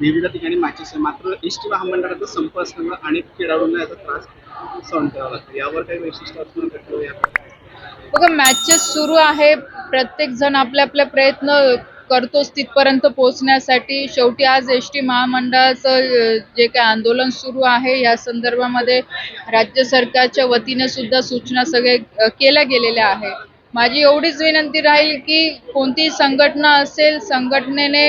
विविध ठिकाणी मॅचेस आहे. मात्र एस टी महामंडळाचा संप असल्यामुळे अनेक खेळाडूंना याचा त्रास सहन करावा लागतो. यावर काही वैशिष्ट्य असणार बघा मॅचेस सुरू आहे. प्रत्येक जण आपले आपले प्रयत्न करतोच तिथपर्यंत पोहोचण्यासाठी. शेवटी आज एस टी महामंडळाचं जे काय आंदोलन सुरू आहे या संदर्भामध्ये राज्य सरकारच्या वतीने सुद्धा सूचना सगळे केल्या गेलेल्या आहे. माझी एवढीच विनंती राहील की कोणतीही संघटना असेल संघटनेने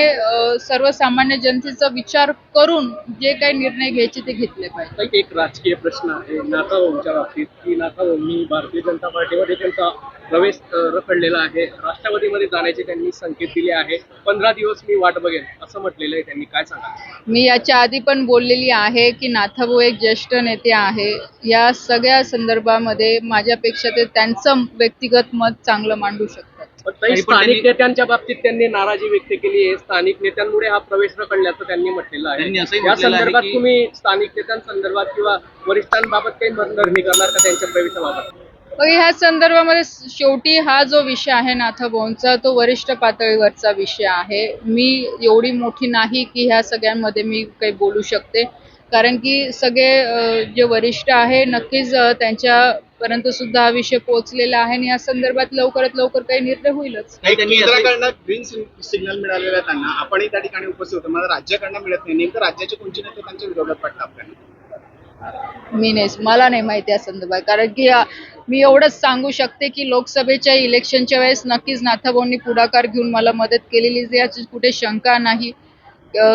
सर्वसामान्य जनतेचा विचार करून जे काही निर्णय घ्यायचे ते घेतले पाहिजे. एक राजकीय प्रश्न आहे. नाथाभाऊंच्या बाबतीत की नाथाभाऊंनी भारतीय जनता पार्टीमध्ये त्यांचा प्रवेश रखडलेला आहे. राष्ट्रवादीमध्ये जाण्याचे त्यांनी संकेत दिले आहे. पंधरा दिवस मी वाट बघेन असं म्हटलेलं आहे त्यांनी. काय सांगा मी याच्या आधी पण बोललेली आहे की नाथाभाऊ एक ज्येष्ठ नेते आहे. या सगळ्या संदर्भामध्ये माझ्यापेक्षा ते त्यांचं व्यक्तिगत मत चांगलं मांडू शकतात. स्थानिक नेत्यांच्या बाबतीत त्यांनी नाराजी व्यक्त केली आहे. स्थानिक नेत्यांमुळे हा प्रवेश रखडल्याचं त्यांनी म्हटलेलं आहे. या संदर्भात तुम्ही स्थानिक नेत्यांसंदर्भात किंवा वरिष्ठांबाबत काही मनधरणी करणार का त्यांच्या प्रवेशाबाबत? मग ह्या संदर्भामध्ये शेवटी हा जो विषय आहे नाथाभाऊंचा तो वरिष्ठ पातळीवरचा विषय आहे. मी एवढी मोठी नाही की ह्या सगळ्यांमध्ये मी काही बोलू शकते. कारण की सगळे जे वरिष्ठ आहे नक्कीच अ, त्यांच्यापर्यंत सुद्धा हा विषय पोहोचलेला आहे आणि या संदर्भात लवकरात लवकर काही निर्णय होईलच. केंद्राकडनं ग्रीन सिग्नल मिळालेला आहे त्यांना. आपणही त्या ठिकाणी उपस्थित होतो. मला राज्याकडनं मिळत नाही. नेमकं राज्याचे कोणते नेते त्यांच्या विरोधात वाटतं आपल्याला? मी नाही मला नाही माहिती या संदर्भात. कारण की मी एवढंच सांगू शकते की लोकसभेच्या इलेक्शनच्या वेळेस नक्कीच नाथाभाऊंनी पुढाकार घेऊन मला मदत केलेली याची कुठे शंका नाही.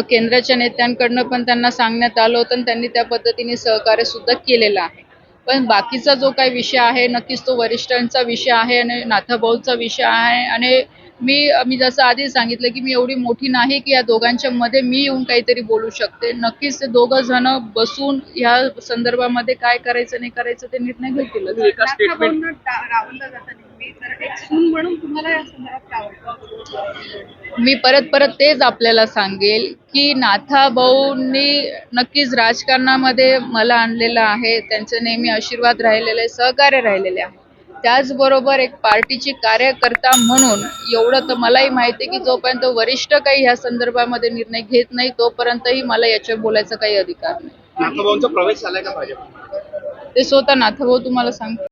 केंद्राच्या नेत्यांकडनं पण त्यांना सांगण्यात आलं होतं आणि त्यांनी त्या पद्धतीने सहकार्य सुद्धा केलेलं आहे. पण बाकीचा जो काही विषय आहे नक्कीच तो वरिष्ठांचा विषय आहे आणि नाथाभाऊचा विषय आहे आणि मी मी जसं आधी सांगितलं की मी एवढी मोठी नाही की या दोघांच्या मध्ये मी येऊन काहीतरी बोलू शकते. नक्कीच ते दोघं जण बसून ह्या संदर्भामध्ये काय करायचं नाही करायचं ते निर्णय घेतील. तुम्ही एका स्टेटमेंट राहुलला जाता नेहमी. तर एक सून म्हणून तुम्हाला या संदर्भात काय वाटतं? मी परत परत तेच आपल्याला सांगेल की नाथा भाऊंनी नक्कीच राजकारणामध्ये मला आणलेलं आहे. त्यांचे नेहमी आशीर्वाद राहिलेले सहकार्य राहिलेले आहे. त्याचबरोबर एक पार्टीची कार्यकर्ता म्हणून एवढं तर मलाही माहिती आहे की जोपर्यंत वरिष्ठ काही ह्या संदर्भामध्ये निर्णय घेत नाही तोपर्यंतही मला याच्यावर बोलायचा काही अधिकार नाही. नाथाभाऊंचा प्रवेश झालाय का भाजप ते स्वतः नाथाभाऊ तुम्हाला सांगतील